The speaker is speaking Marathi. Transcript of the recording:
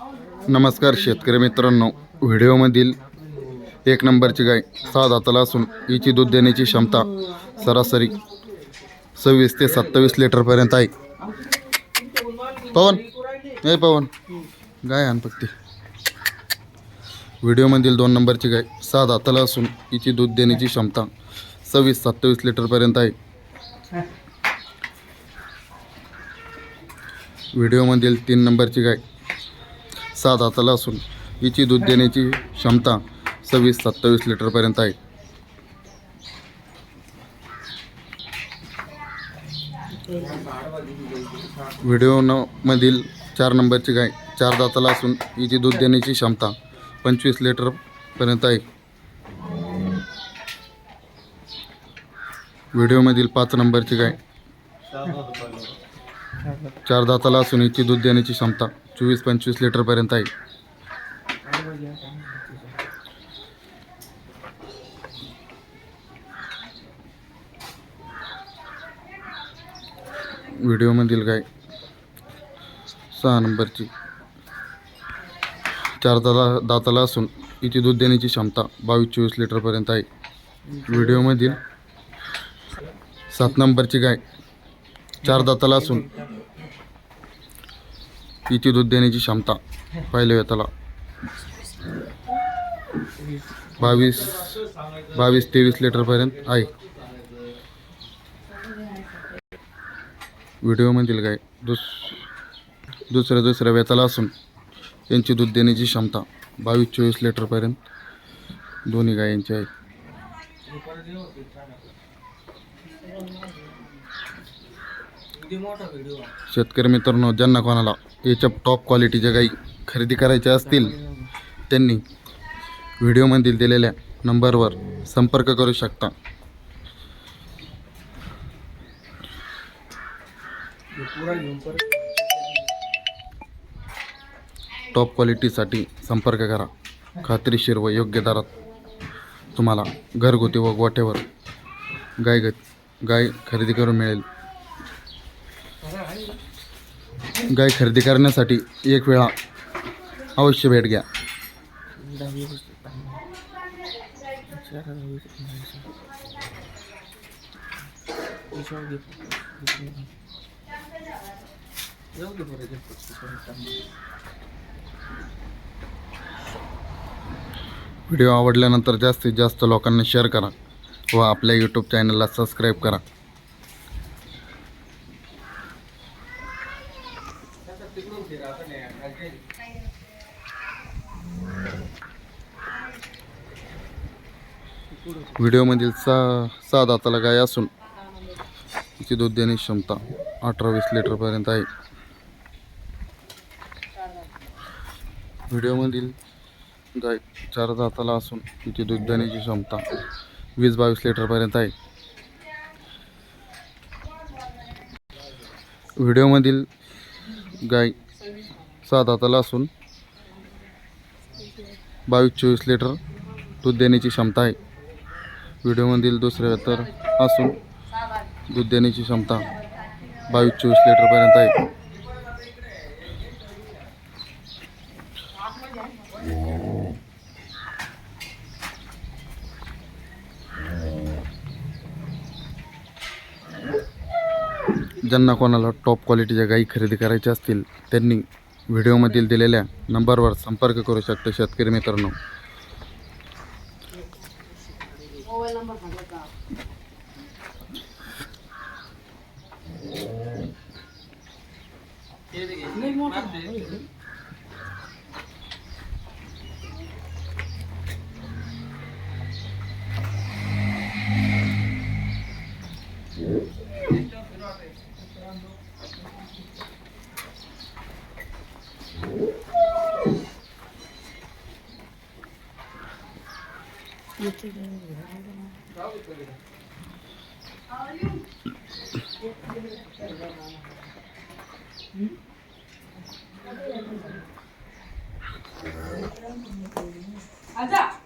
नमस्कार शेतकरी मित्रांनो. व्हिडिओमधील एक नंबरची गाय सहा दाताला असून हिची दूध देण्याची क्षमता सरासरी सव्वीस ते सत्तावीस लिटरपर्यंत आहे. पवन हे पवन गाय आण फक्त व्हिडिओमधील दोन नंबरची गाय सहा दाताला असून हिची दूध देण्याची क्षमता सव्वीस सत्तावीस लिटरपर्यंत आहे. व्हिडिओमधील तीन नंबरची गाय सात हाताला असून हिची दूध देण्याची क्षमता सव्वीस सत्तावीस लिटरपर्यंत आहे. व्हिडिओ न मधील चार नंबरची गाय चार दाताला असून हिची दूध देण्याची क्षमता पंचवीस लिटरपर्यंत आहे. व्हिडिओमधील पाच नंबरची गाय चार दाताला असून हिची दूध देण्याची क्षमता चोवीस पंचवीस लिटरपर्यंत आहे. व्हिडिओमधील गाय सहा नंबरची. चार दाला दाताला असून इथे दूध देण्याची क्षमता बावीस चोवीस लिटरपर्यंत आहे. व्हिडिओमधील सात नंबरची गाय चार दाताला असून किती दूध देण्याची क्षमता पाहिलं त्याला. बावीस बावीस तेवीस लिटरपर्यंत आहे. व्हिडिओमधील गाय दुस दुसऱ्या दुसऱ्या वेताला असून त्यांची दूध देण्याची क्षमता बावीस चोवीस लिटरपर्यंत दोन्ही गायांची आहे. शेतकरी मित्रांनो ज्यांना कोणाला याच्या टॉप क्वालिटीच्या गाई खरेदी करायच्या असतील त्यांनी व्हिडिओमधील दिलेल्या नंबरवर संपर्क करू शकता. टॉप क्वालिटीसाठी संपर्क करा. खात्रीशीर व योग्य दरात तुम्हाला घरगुती व गोठ्यावर गाय गाय खरेदी करून मिळेल. गाय खरेदी करण्यासाठी एक वेळा अवश्य भेट घ्या. व्हिडिओ आवडल्यानंतर जास्तीत जास्त लोकांना शेअर करा व आपल्या यूट्यूब चॅनलला सबस्क्राईब करा. व्हिडिओमधील सा सहा दाताला गाय असून तिची दूध देण्याची क्षमता अठरा वीस लिटरपर्यंत आहे. व्हिडिओमधील गाय चार दाताला असून तिची दूध देण्याची क्षमता वीस बावीस लिटरपर्यंत आहे. व्हिडिओमधील गाय सहा दाताला असून बावीस चोवीस लिटर दूध देण्याची क्षमता आहे. व्हिडिओमधील दुसऱ्या तर असून दूध देण्याची क्षमता बावीस चोवीस लिटरपर्यंत आहे. ज्यांना कोणाला टॉप क्वालिटीच्या गाई खरेदी करायच्या असतील त्यांनी व्हिडिओमधील दिलेल्या नंबरवर संपर्क करू शकते शेतकरी मित्रांनो. মোবাইল নাম্বার থাকে তার Thank you. 유튜브는 이런 거. 가자.